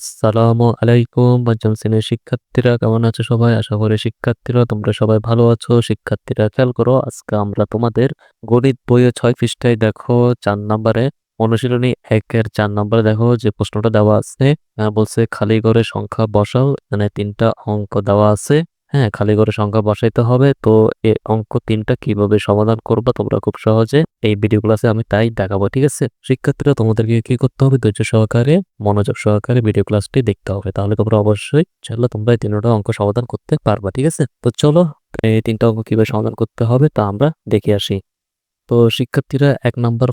আসসালামু আলাইকুম। পঞ্চম শ্রেণির শিক্ষার্থীরা কেমন আছো সবাই? আশা করি শিক্ষার্থীরা তোমরা সবাই ভালো আছো। শিক্ষার্থীরা খেয়াল করো, আজকে আমরা তোমাদের গণিত বইয়ে ছয় পৃষ্ঠায় দেখো, চার নম্বরে অনুশীলনী একের চার নম্বরে দেখো যে প্রশ্নটা দেওয়া আছে। বলছে খালি ঘরে সংখ্যা বসাও, এখানে তিনটা অঙ্ক দেওয়া আছে। হ্যাঁ খালি ঘরে সংখ্যা বসাইতে হবে। তো এই অঙ্ক তিনটা কীভাবে সমাধান করবা তোমরা খুব সহজে? এই ভিডিও ক্লাসে আমি তাই দেখাবো, ঠিক আছে? শিক্ষার্থীরা, তোমাদেরকে কি করতে হবে? ধৈর্য সহকারে, মনোযোগ সহকারে ভিডিও ক্লাসটি দেখতে হবে। তাহলে তোমরা অবশ্যই চলো তোমরা এই তিনটা অঙ্ক সমাধান করতে পারবা, ঠিক আছে? তো চলো, এই তিনটা অঙ্ক কীভাবে সমাধান করতে হবে তা আমরা দেখে আসি। তো শিক্ষার্থীরা, এক নাম্বার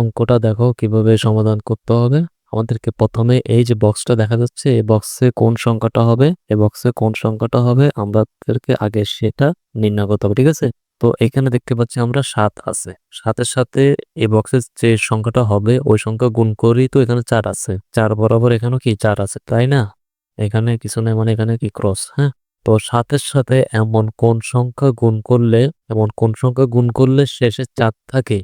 অঙ্কটা দেখো কীভাবে সমাধান করতে হবে। আমাদেরকে প্রথমে এই যে বক্সটা দেখা যাচ্ছে, এই বক্সে কোন সংখ্যাটা হবে, এই বক্সে কোন সংখ্যাটা হবে, আমাদেরকে আগে সেটা নির্ণয় করতে হবে, ঠিক আছে? তো এখানে দেখতে পাচ্ছি আমরা সাত আছে। সাতের সাথে এই বক্সের যে সংখ্যাটা হবে, ওই সংখ্যা গুণ করি তো এখানে চার আছে। চার বরাবর এখানেও কি চার আছে, তাই না? এখানে কিছু নেই মানে এখানে কি ক্রস হ্যাঁ? তো সাতের সাথে এমন কোন সংখ্যা গুণ করলে, এমন কোন সংখ্যা গুণ করলে শেষে চার থাকে,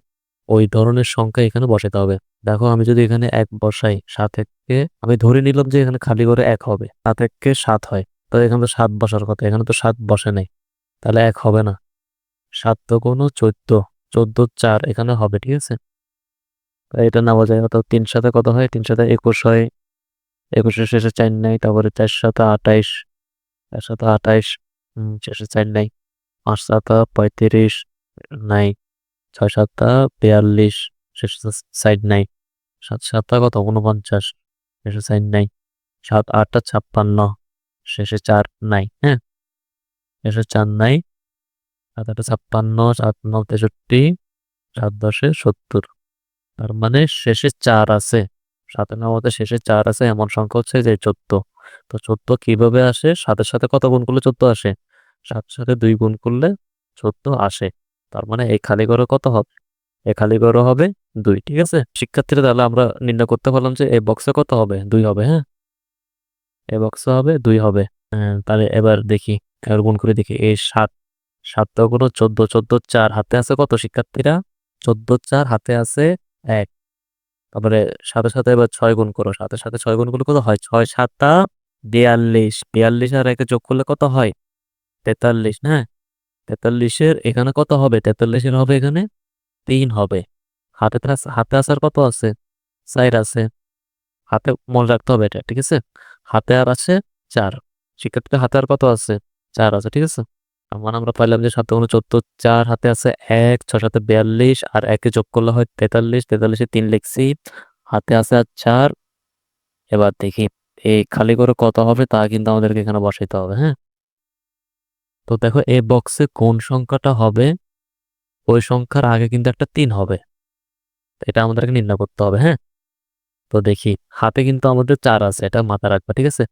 ওই ধরনের সংখ্যা এখানে বসাতে হবে। দেখো, আমি যদি এখানে এক বসাই, সাত এককে, আমি ধরে নিলাম যে এখানে খালি করে এক হবে, সাত এককে সাত হয়। তো এখানে তো সাত বসার কথা, এখানে তো সাত বসে নাই। তাহলে এক হবে না। সাত তো কোনো চোদ্দ চোদ্দ চার এখানে হবে, ঠিক আছে? এটা নেওয়া যায় অর্থাৎ তিন সাথে কত হয়? তিন সাথে একুশ হয়। একুশের শেষে চার নাই, তারপরে চার সাথে আঠাইশ, চার সাথে আঠাইশ শেষে চার নাই। পাঁচ সাতা পঁয়ত্রিশ, নাই। ছয় সাতটা বিয়াল্লিশ শেষে সাইড নাই। সাত সাতটা কত? উনপঞ্চাশ শেষে সাইড নাই। সাত আটটা ছাপ্পান্ন। শেষে চার নাই হ্যাঁ? শেষে চার নাই। সাত আটটা ছাপ্পান্ন, সাত ন তেষট্টি, সাত দশে সত্তর। তার মানে শেষে চার আছে। সাতের নামতে শেষে চার আছে, এমন সংখ্যা হচ্ছে যে চোদ্দ। তো চোদ্দ কীভাবে আসে? সাতের সাথে কত গুণ করলে চোদ্দ আসে? সাত সাথে দুই গুণ করলে চোদ্দ আসে। তার মানে এই খালি ঘরে কত হবে? এই খালি ঘরে হবে দুই ঠিক আছে? শিক্ষার্থীরা তাহলে আমরা নির্ণয় করতে পারলাম যে এই বক্সে কত হবে? দুই হবে হ্যাঁ? এ বক্সে হবে দুই হবে। হ্যাঁ, তাহলে এবার দেখি এবার গুণ করে দেখি। এই সাত সাত কোনো চোদ্দ চোদ্দ চার হাতে আছে কত শিক্ষার্থীরা? চোদ্দ চার হাতে আছে এক। তারপরে সাথে সাথে এবার ছয় গুণ করো। সাথে সাথে ছয় গুণ করলে কত হয়? ছয় সাতটা বিয়াল্লিশ। বিয়াল্লিশ আর একে যোগ করলে কত হয়? তেতাল্লিশ হ্যাঁ? তেতাল্লিশের এখানে কত হবে? তেতাল্লিশের হবে এখানে তিন হবে। হাতে হাতে আসার কত আছে? চার আছে। হাতে মনে রাখতে হবে এটা, ঠিক আছে? হাতে আর আছে চার। শিক্ষার্থীর হাতে আর কত আছে? চার আছে, ঠিক আছে? মানে আমরা পাইলাম যে সাত কোনো চোদ্দ, চার হাতে আছে এক ছ সাথে বিয়াল্লিশ, আর একে যোগ করলে হয় তেতাল্লিশ, তেতাল্লিশে তিন লিখছি। হাতে আছে আর চার। এবার দেখি, এই খালি করে কত হবে তা কিন্তু আমাদেরকে এখানে বসাইতে হবে হ্যাঁ? তো দেখো, এই বক্সে কোন সংখ্যাটা হবে? ওই সংখ্যার আগে কিন্তু একটা তিন হবে। এটা আমাদেরকে নির্ণয় করতে হবে হ্যাঁ? তো দেখি, হাতে কিন্তু আমাদের চার আছে, এটা মাথা রাখবা, ঠিক আছে?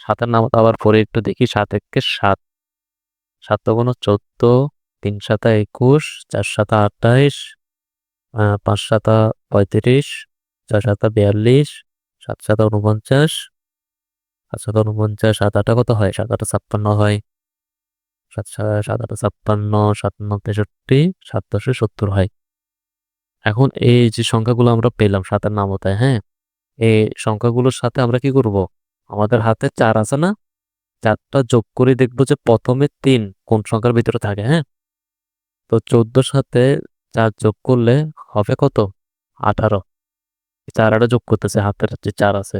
সাতের নাম আবার পরে একটু দেখি, সাত একে সাত। সাত কোনো চোদ্দ, তিন সাতা একুশ, চার সাতা আঠাইশ পাঁচ সাতা পঁয়ত্রিশ, ছয় সাতা বিয়াল্লিশ, সাত সাতা উনপঞ্চাশ সাত সাতা উনপঞ্চাশ সাত আটা কত হয়? সাত আটা ছাপ্পান্ন হয়। সাত সাত আটা ছাপ্পান্ন, সাত তেষট্টি, সাত দশে সত্তর হয়। এখন এই যে সংখ্যাগুলো আমরা পেলাম সাতের নামতায় হ্যাঁ? এই সংখ্যাগুলোর সাথে আমরা কি করব? আমাদের হাতে চার আছে না? চারটা যোগ করে দেখব যে প্রথমে তিন কোন সংখ্যার ভিতরে থাকে হ্যাঁ? তো চোদ্দোর সাথে চার যোগ করলে হবে কত? আঠারো। চার আটা যোগ করতেছে হাতের যে চার আছে।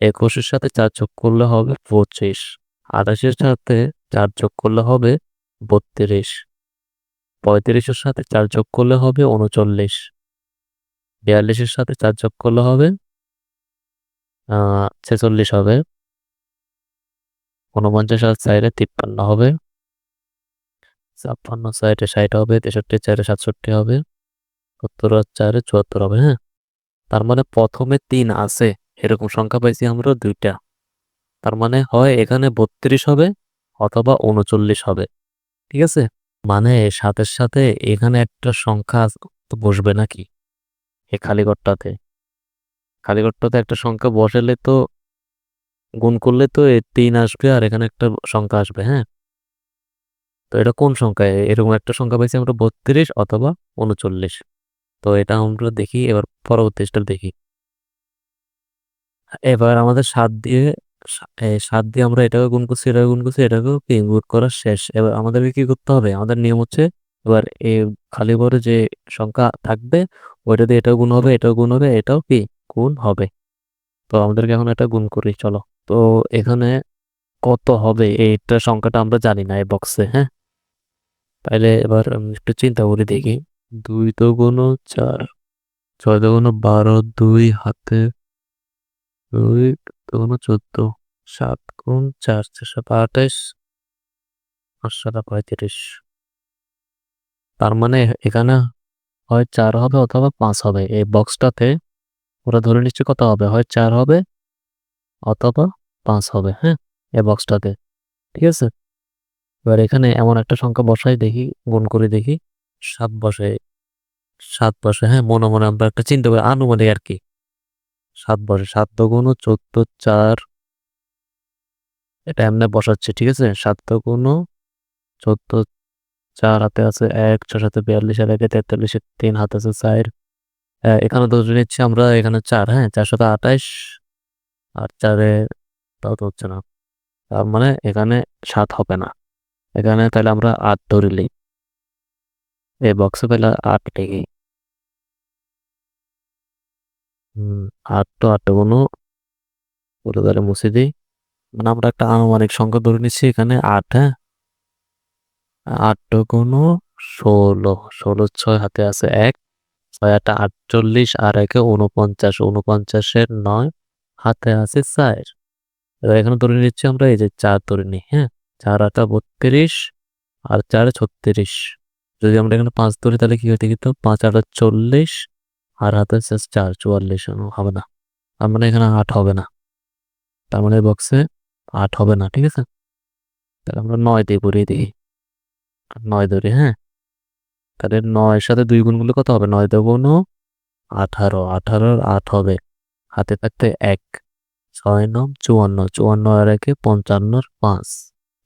একুশের সাথে চার যোগ করলে হবে পঁচিশ। আঠাশের সাথে চার যোগ করলে হবে বত্রিশ। পঁয়ত্রিশের সাথে চার যোগ করলে হবে উনচল্লিশ। বিয়াল্লিশের সাথে চার যোগ করলে হবে ছেচল্লিশ হবে। উনপঞ্চাশ আর চাইরে তিপ্পান্ন হবে। ছাপ্পান্ন চাইরে ষাট হবে, তেষট্টি চাইরে সাতষট্টি হবে। সত্তর আর চাইরে চুয়াত্তর হবে হ্যাঁ? তার মানে প্রথমে তিন আছে, এরকম সংখ্যা পাইছি আমরা দুইটা। তার মানে হয় এখানে বত্রিশ হবে অথবা উনচল্লিশ হবে, ঠিক আছে? মানে সাথে সাথে এখানে একটা সংখ্যা বসবে নাকি? এই খালিঘরটাতে। খালিঘরটাতে একটা সংখ্যা বসালে তো, গুণ করলে তো এ তিন আসবে আর এখানে একটা সংখ্যা আসবে হ্যাঁ? তো এটা কোন সংখ্যা? এরকম একটা সংখ্যা পাইছি আমরা বত্রিশ অথবা উনচল্লিশ। তো এটা আমরা দেখি, এবার পরবর্তী দেখি। এবার আমাদের সাত দিয়ে সা এ ৭ দিয়ে আমরা এটাকে গুণ করছি, এটাকে গুণ করছি, এটাকেও কি গুণ করা শেষ। এবার আমাদেরকে কি করতে হবে? আমাদের নিয়ম হচ্ছে এবার এ খালি ঘরে যে সংখ্যা থাকবে ওইটা দিয়ে এটাও গুণ হবে, এটাও গুণ হবে, এটাও কি গুণ হবে। তো আমাদেরকে এখন এটা গুণ করি চলো। তো এখানে কত হবে এইটা সংখ্যাটা আমরা জানি না এই বক্সে, হ্যাঁ? তাইলে এবার একটু চিন্তা করে দেখি। ২ দোগুণ ৪, ৬ দোগুণ ১২, ২ হাতে ২ দোগুণ ১৪, ৭ গুণ ৪, ৪ ৭ ২৮, ৮ ৭ ৩৫। তার মানে এখানে হয় ৪ হবে অথবা ৫ হবে। এই বক্সটাতে ওরা ধরে নিচ্ছে কত হবে? হয় ৪ হবে অথবা ৫ হবে, হ্যাঁ? এই বক্সটাতে। ঠিক আছে? এবার এখানে এমন একটা সংখ্যা বসাই দেখি, গুণ করে দেখি। ৭ বসাই ৭ বসাই, হ্যাঁ? মনে, মনে আমরা একটা চিন্তা করি আনুমানিক আরকি। ৭ বসাই। ৭ দোগুণ ১৪, ৪ এটা এমনি বসাচ্ছে ঠিক আছে? ৭ দোগুণ ১৪, ৪ হাতে আছে ১, ৬ সাতে ৪২ আর ১ ৪৩ ৩ হাতে আছে চার এখানে ধরে নিচ্ছি আমরা এখানে চার হ্যাঁ? ৪ সাতে ২৮ আর ৪ এ তাও তো হচ্ছে না। তার মানে এখানে সাত হবে না। এখানে তাহলে আমরা ৮ ধরিলি। এই বক্সে তাইলে ৮ লিখি। হুম, ৮ তো ৮ গুণ পুরো তাহলে মুছে দিই মানে আমরা একটা আনুমানিক সংখ্যা ধরে নিচ্ছি এখানে আট হ্যাঁ? ৮ গুণ ১৬, ১৬ ৬ হাতে আছে ১, ৬ ৮ ৪৮ আর ১ এ ৪৯, ৪৯ এর ৯ হাতে আছে চার এবার এখানে ধরে নিচ্ছি আমরা এই যে চার ধরে নিই, হ্যাঁ? ৪ ৮ ৩২ আর ৪ ৩৬ যদি আমরা এখানে পাঁচ ধরি তাহলে কি হয় দেখি তো? ৫ ৮ ৪০ আর হাতে আছে ৪ ৪৪ হবে না। তার মানে এখানে আট হবে না। তার মানে বক্সে আট হবে না, ঠিক আছে? তাহলে আমরা নয় দিয়ে ঘুরিয়ে দিই। নয় ধরি, হ্যাঁ? তাহলে নয়ের সাথে দুই গুণ করলে কত হবে? ৯ দোগুণ ১৮, ১৮ আর ৮ হবে। হাতে থাকতে ১, ৬ ৯ ৫৪, ৫৪ আর ১ এ ৫৫ আর ৫।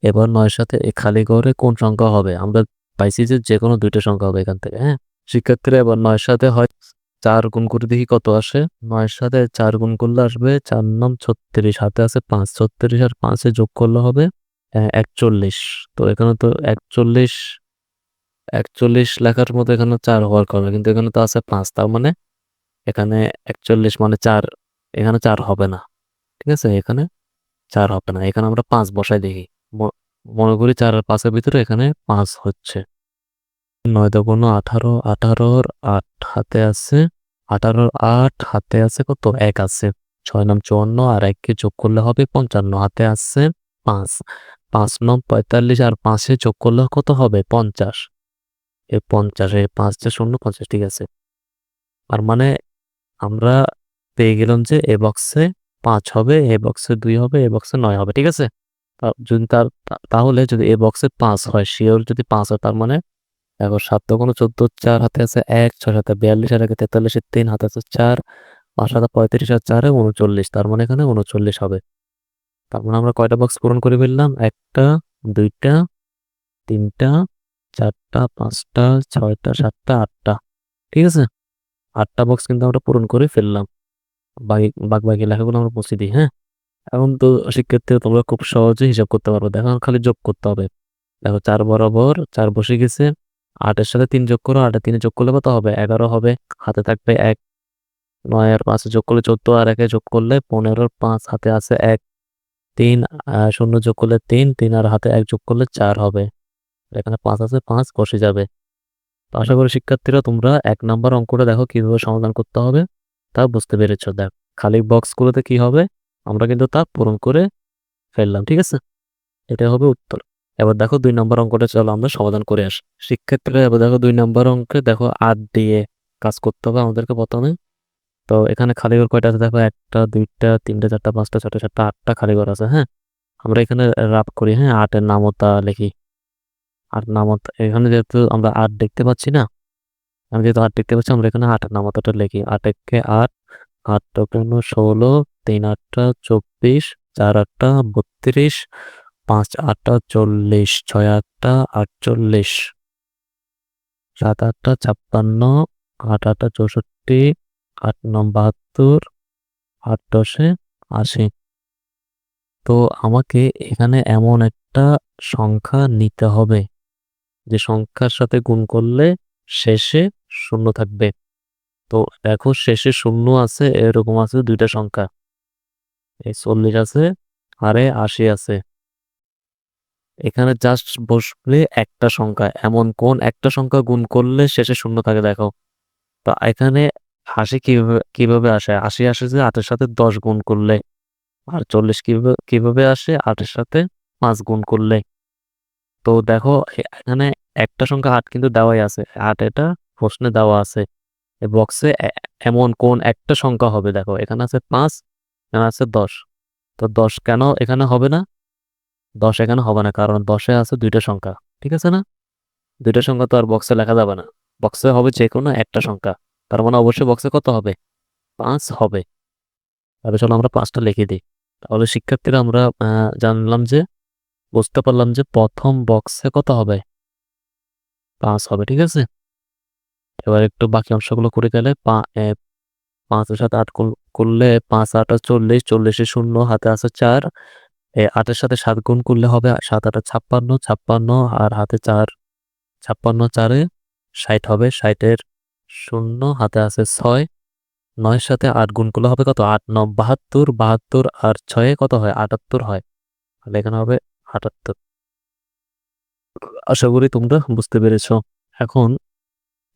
এবার নয়ের সাথে খালি করে কোন সংখ্যা হবে? আমরা পাইছি যে যেকোনো ২ টা সংখ্যা হবে এখান থেকে, হ্যাঁ? শিক্ষার্থীরা এবার নয়ের সাথে হয় ৪ গুণ করে দেখি কত আসে? ৯ এর সাথে চার গুণ করলে আসবে ৪ ৯ ৩৬ হাতে আছে ৫, ৩৬ আর পাঁচে যোগ করলে হবে ৪১। তো এখানে তো ৪১ ৪১ লেখার মতো এখানে চার হওয়ার কথা। কিন্তু এখানে তো আছে ৫ তার মানে এখানে ৪১ মানে চার এখানে চার হবে না। ঠিক আছে? এখানে চার হবে না। এখানে আমরা পাঁচ বসাই দেখি। মনে করি চার আর ৫ এর ভিতরে এখানে পাঁচ হচ্ছে। ৯ দোগুণ ১৮, ১৮ আর ৮ হাতে আছে আঠারোর আট হাতে আছে কত? এক আছে। ৬ ৯ ৫৪ আর ১ কে যোগ করলে হবে ৫৫ হাতে আছে ৫। ৫ ৯ ৪৫ আর ৫ এ যোগ করলে কত হবে? ৫০। এই ৫০ এ ৫ দিয়ে ০ ৫০ ঠিক আছে। আর মানে আমরা পেয়ে গেলাম যে এ বক্সে পাঁচ হবে, এ বক্সে দুই হবে, এ বক্সে নয় হবে। ঠিক আছে? যদি তার তাহলে যদি এ বক্সে পাঁচ হয় সিওর যদি পাঁচ হয় তার মানে দেখো ৭ দোগুণ ১৪, ৪ হাতে আছে ১, ৬ সাতে ৪২ আর ১ এ ৪৩ এর ৩ হাতে আছে ৪, ৫ সাতে ৩৫ আর ৪ এ ৩৯ তার মানে এখানে ৩৯ হবে। তার মানে আমরা কয়টা বক্স পূরণ করে ফেললাম? ১ টা, ২ টা, ৩ টা, ৪ টা, ৫ টা, ৬ টা, ৭ টা, ৮ টা। ঠিক আছে? আটটা বক্স কিন্তু আমরা পূরণ করে ফেললাম। বাকি বাদবাকি লেখাগুলো আমরা পৌঁছে দিই, হ্যাঁ? এখন তো শিক্ষার্থীরা তোমরা খুব সহজে হিসাব করতে পারবে। দেখো খালি যোগ করতে হবে। দেখো চার বরাবর চার বসে গেছে। ৮ এর সাথে তিন যোগ করো। ৮ এ ৩ যোগ করলে কত হবে? ১১ হবে। হাতে থাকবে ১। ৯ আর ৫ যোগ করলে ১৪ আর ১ এ যোগ করলে ১৫ আর ৫ হাতে আছে এক তিন শূন্য যোগ করলে ৩, ৩ আর হাতে এক যোগ করলে চার হবে। এখানে পাঁচ আছে পাঁচ বসে যাবে। তো আশা করি শিক্ষার্থীরা তোমরা এক নাম্বার অঙ্কটা দেখো কীভাবে সমাধান করতে হবে তা বুঝতে পেরেছ। দেখ খালি বক্সগুলোতে কি হবে? আমরা কিন্তু তা পূরণ করে ফেললাম। ঠিক আছে? এটা হবে উত্তর। এবার দেখো দুই নম্বর অঙ্কটা চলো আমরা সমাধান করে আসি। শিক্ষার্থীরা এবার দেখো দুই নম্বর অঙ্কে দেখো আট দিয়ে কাজ করতে হবে আমাদেরকে প্রথমে। তো এখানে খালি ঘর কয়টা আছে দেখো ১ টা, ২ টা, ৩ টা, ৪ টা, ৫ টা, ৬ টা, ৭ টা, ৮ টা খালি ঘর আছে, হ্যাঁ? আমরা এখানে রাফ করি, হ্যাঁ? আটের নামতা লিখি। আট নামতা এখানে যেহেতু আমরা আট দেখতে পাচ্ছি না? আমি যেহেতু আট দেখতে পাচ্ছি আমরা এখানে আটের নামতাটা লিখি। ৮ একে ৮, ৮ দোগুণ ১৬, ৩ ৮ টা ২৪, ৪ ৮ টা ৩২, ৫ ৮ টা ৪০, ৬ ৮ টা ৪৮, ৭ ৮ টা ৫৬, ৮ ৮ টা ৬৪, ৮ ৯ ৭২, ৮ ১০ এ আশি। তো আমাকে এখানে এমন একটা সংখ্যা নিতে হবে যে সংখ্যার সাথে গুণ করলে শেষে শূন্য থাকবে। তো দেখো শেষে শূন্য আছে এরকম আছে দুইটা সংখ্যা। এই চল্লিশ আছে আরে আশি আছে। এখানে জাস্ট বসলে একটা সংখ্যা, এমন কোন একটা সংখ্যা গুণ করলে শেষে শূন্য থাকে দেখো। তো এখানে হাসি কীভাবে কীভাবে আসে? হাসি আসে যে আটের সাথে দশ গুণ করলে, আর চল্লিশ কীভাবে কীভাবে আসে? আটের সাথে পাঁচ গুণ করলে। তো দেখো এখানে একটা সংখ্যা আট কিন্তু দেওয়াই আছে। আট এটা প্রশ্নে দেওয়া আছে। বক্সে এমন কোন একটা সংখ্যা হবে দেখো। এখানে আছে পাঁচ, এখানে আছে দশ। তো দশ কেন এখানে হবে না? দশ এখানে হবে না, কারণ দশে আছে দুইটা সংখ্যা, ঠিক আছে না? দুইটা সংখ্যা তো আর বক্সে লেখা যাবে না। বক্সে হবে যে কোনো একটা সংখ্যা, তার মানে অবশ্যই বক্সে কত হবে? পাঁচ হবে। তাহলে চলো আমরা পাঁচটা লিখে দিই। তাহলে শিক্ষার্থীরা আমরা জানলাম যে, বুঝতে পারলাম যে প্রথম বক্সে কত হবে? পাঁচ হবে, ঠিক আছে? এবার একটু বাকি অংশগুলো করে গেলে পাঁচের সাথে আট করলে পাঁচ আট, চল্লিশ, চল্লিশে শূন্য, হাতে আছে চার আটের সাথে সাত গুণ করলে হবে সাত আটা ছাপ্পান্ন ছাপ্পান্ন আর হাতে চার, ছাপ্পান্ন চারে ষাট হবে। ষাটের শূন্য হাতে আছে ছয়। নয়ের সাথে আট গুণ করলে হবে কত? আট, ন, বাহাত্তর বাহাত্তর আর ছয়ে কত হয়? আটাত্তর হয়। তাহলে এখানে হবে আটাত্তর। আশা করি তোমরা বুঝতে পেরেছ। এখন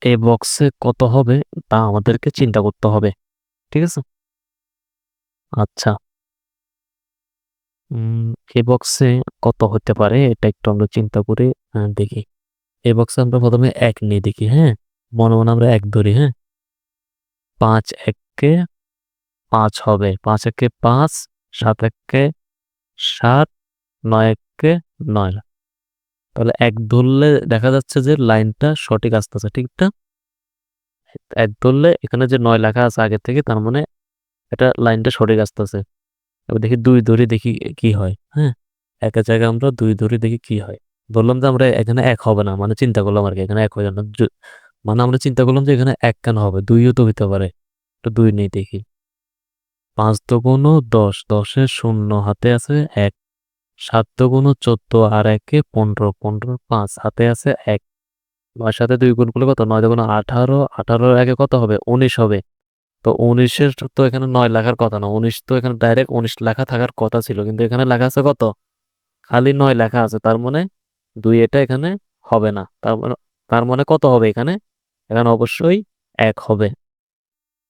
এই বক্সে কত হবে তা আমাদেরকে চিন্তা করতে হবে। ঠিক আছে? আচ্ছা। এই বক্সে কত হতে পারে এটা একটু আমরা চিন্তা করে দেখি। এ বক্সে আমরা প্রথমে এক নিয়ে দেখি হ্যাঁ? মনে মনে আমরা এক ধরি হ্যাঁ? পাঁচ এককে পাঁচ হবে। পাঁচ একে পাঁচ, সাত এককে সাত, নয় এককে নয়। তাহলে এক ধরলে দেখা যাচ্ছে যে লাইনটা সঠিক আসতেছে ঠিকটা এক ধরলে এখানে যে নয় লেখা আছে আগে থেকে, তার মানে এটা লাইনটা সঠিক আসতেছে। এবার দেখি দুই ধরে দেখি কি হয় হ্যাঁ? একের জায়গায় আমরা দুই ধরে দেখি কি হয়। বললাম যে আমরা এখানে এক হবে না মানে চিন্তা করলাম আর কি, এখানে এক হয়ে যাবে মানে আমরা চিন্তা করলাম যে এখানে এক কেন হবে? দুইও তো হইতে পারে। তো দুই নেই দেখি। পাঁচ কোনো দশ, দশের শূন্য হাতে আছে এক। সাত কোনো চোদ্দ আর একে পনেরো পনেরো পাঁচ হাতে আছে এক। নয় সাথে দুই গুণ করলে কত? নয় কোনো আঠারো আঠারো একে কত হবে? উনিশ হবে। তো উনিশের তো এখানে নয় লেখার কথা না, উনিশ তো এখানে ডাইরেক্ট উনিশ লেখা থাকার কথা ছিল, কিন্তু এখানে লেখা আছে কত? খালি নয় লেখা আছে, তার মানে দুই এটা এখানে হবে না, তার মানে তার মানে কত হবে এখানে? এখানে অবশ্যই এক হবে।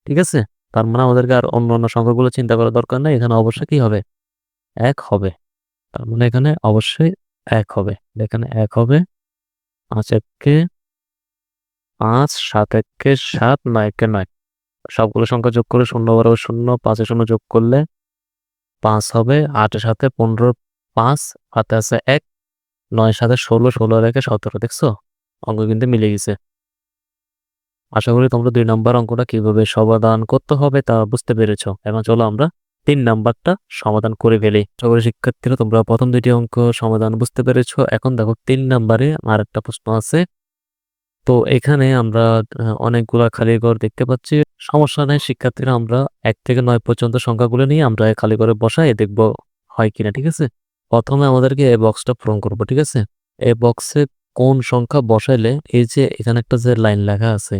ঠিক আছে? তার মানে আমাদেরকে আর অন্য অন্য সংখ্যাগুলো চিন্তা করার দরকার নেই, এখানে অবশ্যই কি হবে? এক হবে। তার মানে এখানে অবশ্যই এক হবে। এখানে এক হবে পাঁচ এককে পাঁচ, সাত এককে সাত, নয় এককে নয়। সবগুলো সংখ্যা যোগ করে শূন্য বারো শূন্য, পাঁচে শূন্য যোগ করলে পাঁচ হবে। আটের সাথে পনেরো পাঁচ হাতে আছে এক নয় সাথে ষোলো ষোলো রেখে সতেরো, দেখছ? অঙ্ক কিন্তু মিলে গেছে। আশা করি তোমরা দুই নম্বর অঙ্কটা কীভাবে সমাধান করতে হবে তা বুঝতে পেরেছ। এবং চলো আমরা তিন নাম্বারটা সমাধান করে ফেলি। করি শিক্ষার্থীরা তোমরা প্রথম দুইটি অঙ্ক সমাধান বুঝতে পেরেছ। এখন দেখো তিন নাম্বারে আর একটা প্রশ্ন আছে। তো এখানে আমরা অনেকগুলা খালি ঘর দেখতে পাচ্ছি। সমস্যা নাই, শিক্ষার্থীরা আমরা এক থেকে নয় পর্যন্ত সংখ্যাগুলো নিয়ে আমরা খালি ঘরে বসাই, দেখব হয় কিনা, ঠিক আছে? প্রথমে আমাদেরকে এই বক্সটা পূরণ করব, ঠিক আছে? এই বক্সে কোন সংখ্যা বসাইলে এই যে এখানে একটা যে লাইন লেখা আছে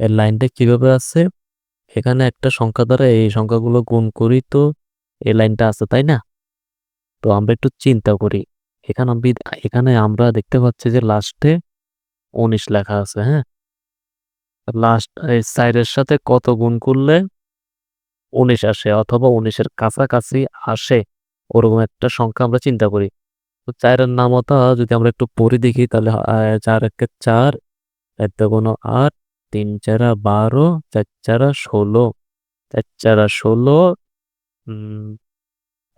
এর লাইনটা কীভাবে আছে? এখানে একটা সংখ্যা দ্বারা এই সংখ্যাগুলো গুণ করি তো এই লাইনটা আছে, তাই না? তো আমরা একটু চিন্তা করি। এখানে এখানে আমরা দেখতে পাচ্ছি যে লাস্টে উনিশ লেখা আছে হ্যাঁ? লাস্ট এই সাইডের সাথে কত গুণ করলে উনিশ আসে অথবা উনিশের কাছাকাছি আসে, ওরকম একটা সংখ্যা আমরা চিন্তা করি। তো চারের নামতা যদি আমরা একটু পড়ে দেখি তাহলে চার একে চার, এক কোনো আট, তিন চারা বারো, চার চারা ষোলো, চার চারা ষোলো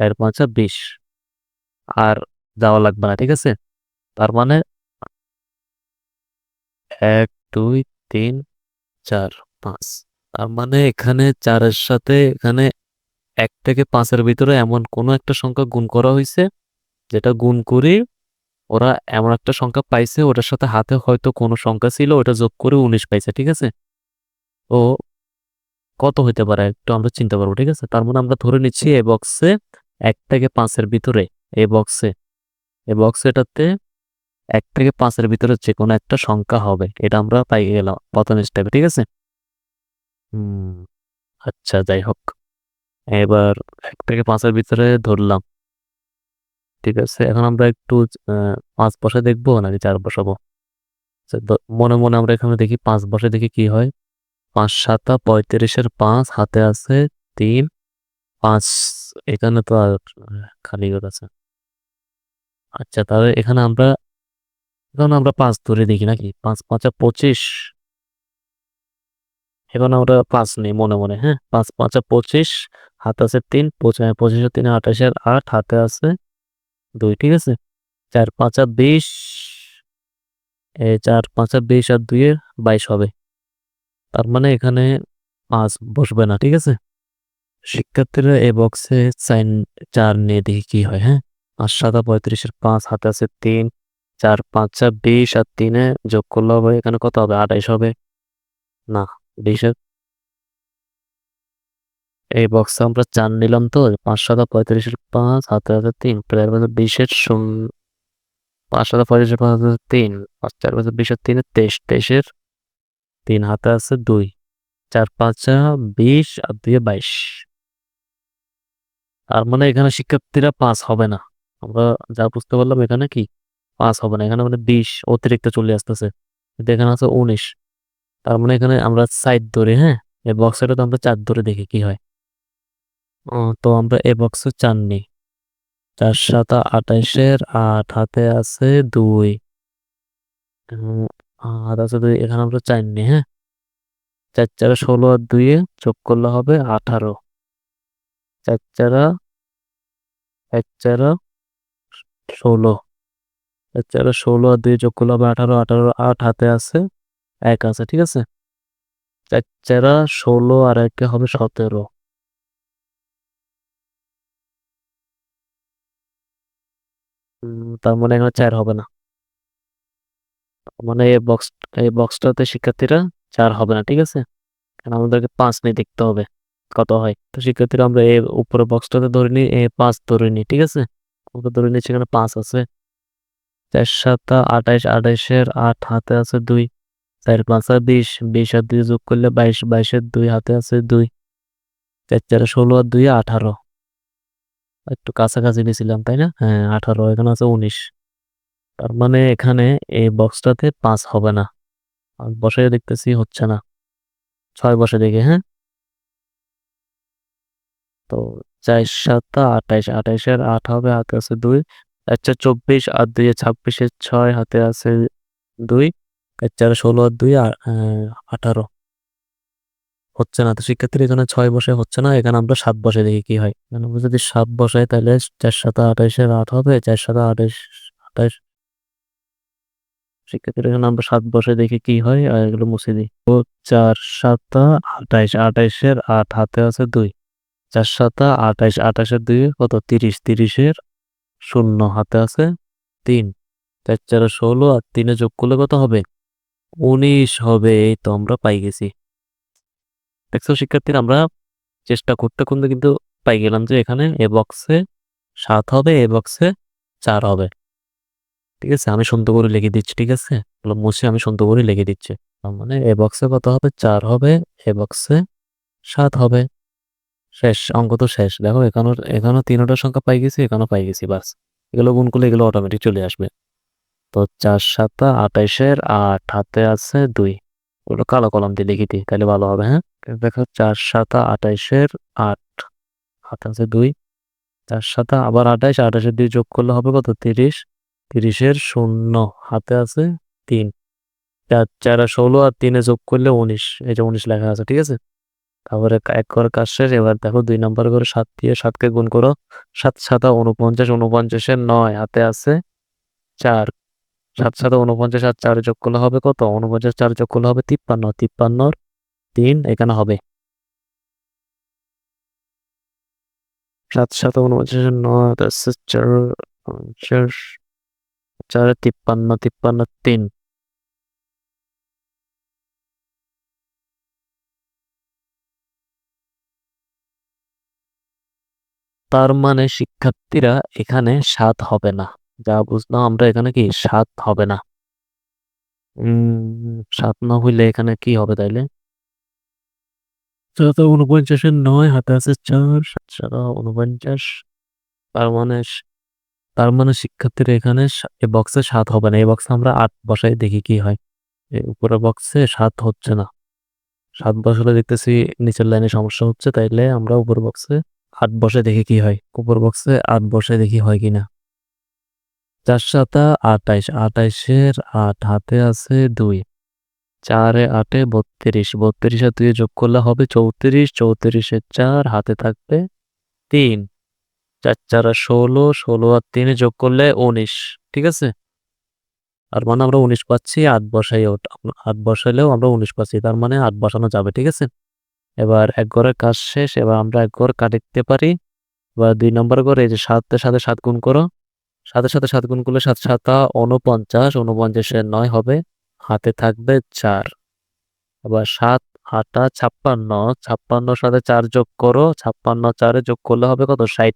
চার পাঁচা বিশ। আর যাওয়া লাগবে না, ঠিক আছে? তার মানে এক, দুই, তিন, চার, পাঁচ। তার মানে এখানে চারের সাথে এখানে এক থেকে পাঁচের ভিতরে এমন কোনো একটা সংখ্যা গুণ করা হয়েছে যেটা গুণ করে ওরা এমন একটা সংখ্যা পাইছে, ওটার সাথে হাতে হয়তো কোনো সংখ্যা ছিল, ওটা যোগ করে উনিশ পাইছে, ঠিক আছে? ও কত হইতে পারে একটু আমরা চিন্তা করব, ঠিক আছে? তার মানে আমরা ধরে নিচ্ছি এ বক্সে এক থেকে পাঁচের ভিতরে, এ বক্সে এ বক্সে এটাতে এক থেকে পাঁচের ভিতরে যে কোনো একটা সংখ্যা হবে এটা আমরা পাই গেলাম প্রথম স্টেপে ঠিক আছে? হুম আচ্ছা যাই হোক। এবার এক থেকে পাঁচের ভিতরে ধরলাম। ঠিক আছে এখন আমরা একটু পাঁচ বসে দেখব নাকি চার বসাবো? আচ্ছা, মনে মনে আমরা এখানে দেখি পাঁচ বসে দেখি কি হয়। পাঁচ সাতা পঁয়ত্রিশের পাঁচ হাতে আছে তিন পাঁচ এখানে তো আর খালি আছে আচ্ছা তাহলে এখানে আমরা এখন আমরা পাঁচ ধরে দেখি নাকি? পাঁচ, পাঁচা পঁচিশ। এখন আমরা পাঁচ নেই মনে মনে হ্যাঁ? পাঁচ, পাঁচা পঁচিশ, হাতে আছে তিন, পঁচিশ তিন আঠাশের আট, হাতে আছে দুই, ঠিক আছে? চার, পাঁচা বিশ চার, পাঁচা বিশ আর দুইয়ে বাইশ হবে। তার মানে এখানে পাঁচ বসবে না, ঠিক আছে? শিক্ষার্থীরা এ বক্সে সাইন চার নিয়ে দেখি কি হয় হ্যাঁ? পাঁচ সাদা পঁয়ত্রিশের পাঁচ, হাতে আছে তিন চার, পাঁচা বিশ আর তিনে যোগ করলে হবে, এখানে কত হবে? আঠাইশ হবে। না, বিশের। এই বক্সে আমরা চার নিলাম তো, পাঁচ সাতা পঁয়ত্রিশের পাঁচ হাতে হাতে তিন প্রায় বছর বিশের শূন্য, পাঁচ সাতা পঁয়ত্রিশের পাঁচ হাতে তিন, পাঁচ চার বছর বিশের তিনে তেইশ, তেইশের তিন হাতে আছে দুই, চার পাঁচা বিশ আর দুইয়ে বাইশ। আর মানে এখানে শিক্ষার্থীরা পাস হবে না। আমরা যা বুঝতে পারলাম এখানে কি পাস হবে না। এখানে মানে বিশ অতিরিক্ত চলে আসতেছে। এখানে আছে উনিশ। তার মানে এখানে আমরা সাইড ধরে হ্যাঁ? এই বক্সটা তো আমরা চার ধরে দেখি কি হয়। তো আমরা এ বক্সে চার নিই। চার সাতা আঠাইশের আট হাতে আছে দুই। হাত আছে দুই। এখানে আমরা চার নিই হ্যাঁ? চার চারা ষোলো আর দুইয়ে যোগ করলে হবে আঠারো। চার চারা, এক চারা ষোলো। চারা ষোলো আর দুই যোগ করলে হবে আঠারো আঠারো আট হাতে আছে, এক আছে, ঠিক আছে? চার ষোলো আর একে হবে সতেরো। তার মানে এখানে চার হবে না। মানে এই বক্স এই বক্সটাতে শিক্ষার্থীরা চার হবে না, ঠিক আছে? কারণ আমাদেরকে পাঁচ নিয়ে দেখতে হবে কত হয়। তো শিক্ষার্থীরা আমরা এই উপরে বক্সটাতে ধরে নিই এ পাঁচ ধরে নিই, ঠিক আছে? ধরে নিই সেখানে পাঁচ আছে। চার সাতা আঠাইশ আঠাইশের আট হাতে আছে দুই, চার পাঁচ আর বিশ বিশ আর দুই যোগ করলে বাইশ, বাইশের দুই হাতে আছে দুই, চার চারে ষোলো আর দুই আঠারো। একটু কাছাকাছি নিয়েছিলাম, তাই না? হ্যাঁ আঠারো, এখানে আছে উনিশ। তার মানে এখানে এই বক্সটাতে পাঁচ হবে না। আর বসে দেখতেছি হচ্ছে না। ছয় বসে দেখে হ্যাঁ? তো চার সাতটা আঠাইশ আঠাইশের আট হবে, হাতে আছে দুই আচ্ছা চব্বিশ আর দুই ছাব্বিশের ছয়, হাতে আছে দুই এক চারে ষোলো আর দুই, আর আঠারো। হচ্ছে না, তো শিক্ষার্থীর এখানে ছয় বসে হচ্ছে না, এখানে আমরা সাত বসে দেখি কি হয়। এখানে যদি সাত বসাই তাহলে চার সাত আঠাইশের আট হবে, চার সাত আঠাইশ আঠাইশ শিক্ষার্থীর এখানে আমরা সাত বসে দেখি কি হয়, আর এগুলো মুছে দিই। তো চার সাতা আঠাইশ আঠাইশের আট হাতে আছে দুই। চার সাতা আঠাইশ আঠাশের দুই, কত? তিরিশ। তিরিশের শূন্য হাতে আছে তিন। চার চারে ষোলো আর তিনে যোগ করলে কত হবে? উনিশ হবে, এই তো আমরা পাই গেছি। দেখছ শিক্ষার্থীরা, আমরা চেষ্টা করতে করতে কিন্তু পাই গেলাম যে এখানে এ বক্সে সাত হবে, এ বক্সে চার হবে। ঠিক আছে, আমি সুন্দর করে লিখে দিচ্ছি, ঠিক আছে? মুছে আমি সন্ত করে লিখে দিচ্ছি। মানে এ বক্সে কত হবে? চার হবে, এ বক্সে সাত হবে। শেষ, অঙ্ক তো শেষ। দেখো এখানে এখানেও তিনটা সংখ্যা পাই গেছি, এখানেও পাই গেছি, বাস। এগুলো গুণ করলে এগুলো অটোমেটিক চলে আসবে। তো চার সাতটা আঠাইশের আট, হাতে আছে দুই। ওগুলো কালো কলম দিয়ে লিখে দিই, তাহলে ভালো হবে হ্যাঁ? দেখো, চার সাতা আঠাইশের আট, হাতে আছে দুই। চার সাতা আবার আঠাইশ আঠাশের দুই যোগ করলে হবে কত? তিরিশ। তিরিশের শূন্য, হাতে আছে তিন। চার চার ষোলো আর তিনে যোগ করলে উনিশ। এই যে উনিশ লেখা আছে, ঠিক আছে? তারপরে এক করে কাজ শেষ, এবার দেখো দুই নম্বর করে সাত দিয়ে সাতকে গুণ করো, সাত সাতা উনপঞ্চাশ উনপঞ্চাশের নয়, হাতে আছে চার। সাত সাতা উনপঞ্চাশ আর চার যোগ করলে হবে কত? উনপঞ্চাশ চার যোগ করলে হবে তিপ্পান্ন তিপ্পান্নর তিন এখানে হবে। সাত সাতা উনপঞ্চাশের নয় চার চার তিপ্পান্ন তিপ্পান্ন তিন। তার মানে শিক্ষার্থীরা এখানে সাত হবে না। যা বুঝলাম আমরা এখানে কি সাত হবে না। সাত না হইলে এখানে কি হবে তাইলে? যত উনপঞ্চাশের নয়, হাতে আছে চার, সাত সারা উনপঞ্চাশ। তার মানে তার মানে শিক্ষার্থীরা এখানে এই বক্সে সাত হবে না। এই বক্সে আমরা আট বসাই দেখি কি হয়। এই উপরের বক্সে সাত হচ্ছে না। সাত বসালে দেখতেছি নিচের লাইনে সমস্যা হচ্ছে, তাইলে আমরা উপর বক্সে আট বসে দেখি কি হয়। উপর বক্সে আট বসে দেখি হয় কিনা চার সাতা আটাইশ, আটাইশের আট, হাতে আছে দুই, চারে আটে বত্রিশ বত্রিশ দুই যোগ করলে হবে চৌত্রিশ চৌত্রিশের চার, হাতে থাকবে তিন, চার চার ষোলো ষোলো আর তিনে যোগ করলে উনিশ, ঠিক আছে? আর মানে আমরা উনিশ পাচ্ছি, আট বসাই আট বসাইলেও আমরা উনিশ পাচ্ছি, তার মানে আট বসানো যাবে, ঠিক আছে? এবার এক ঘরের কাজ শেষ, এবার আমরা এক ঘর কাটিতে পারি। এবার দুই নম্বর ঘরে এই যে সাতের সাথে সাত গুণ করো। সাথে সাথে সাত গুণ করলে সাত সাতা উনপঞ্চাশ উনপঞ্চাশের নয় হবে, হাতে থাকবে চার। আবার সাত, আটা, ছাপ্পান্ন ছাপ্পান্ন সাথে চার যোগ করো, ছাপ্পান্ন চারে যোগ করলে হবে কত? ষাট।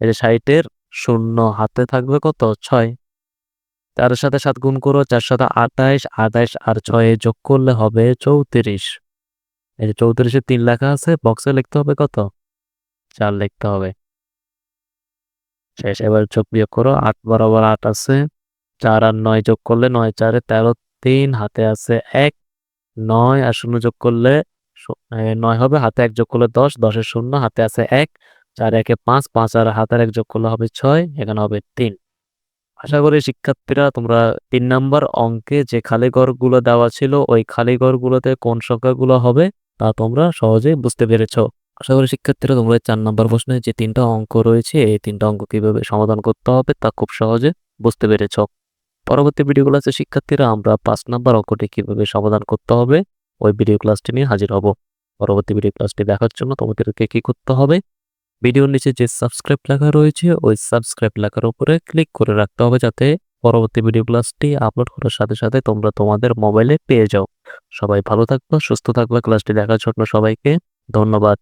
এই যে ষাটের শূন্য, হাতে থাকবে কত? ছয়। চারের সাথে সাত গুণ করো, চার সাথে আঠাইশ আঠাইশ আর ছয়ে যোগ করলে হবে চৌত্রিশ। এই যে চৌত্রিশে তিন লেখা আছে বক্সে লিখতে হবে কত? চার লিখতে হবে। শেষ, এবার যোগ বিয়োগ করো, আট বরাবর আট আছে, চার আর নয় যোগ করলে নয়, চারে তেরো, তিন, হাতে আছে এক, নয়, আর শূন্য যোগ করলে নয় হবে, হাতে এক যোগ করলে দশ, দশের শূন্য, হাতে আছে এক, চার একে পাঁচ পাঁচ আর হাতের এক যোগ করলে হবে ছয়, এখানে হবে তিন। আশা করি শিক্ষার্থীরা তোমরা তিন নাম্বার অঙ্কে যে খালি ঘরগুলো দেওয়া ছিল, ওই খালি ঘরগুলোতে কোন সংখ্যাগুলো হবে? তা তোমরা সহজেই বুঝতে পেরেছ। আশা করি শিক্ষার্থীরা তোমরা চার নম্বর প্রশ্নে যে তিনটা অঙ্ক রয়েছে, এই তিনটা অঙ্ক কীভাবে সমাধান করতে হবে তা খুব সহজে বুঝতে পেরেছ। পরবর্তী ভিডিও ক্লাসে শিক্ষার্থীরা আমরা পাঁচ নম্বর অঙ্কটি কীভাবে সমাধান করতে হবে, ওই ভিডিও ক্লাসটি নিয়ে হাজির হব। পরবর্তী ভিডিও ক্লাসটি দেখার জন্য তোমাদেরকে কি করতে হবে? ভিডিওর নিচে যে সাবস্ক্রাইব লেখা রয়েছে, ওই সাবস্ক্রাইব লেখার উপরে ক্লিক করে রাখতে হবে যাতে পরবর্তী ভিডিও ক্লাসটি আপলোড করার সাথে সাথে তোমরা তোমাদের মোবাইলে পেয়ে যাও। সবাই ভালো থাকব সুস্থ থাকব। ক্লাসটি দেখার জন্য সবাইকে ধন্যবাদ।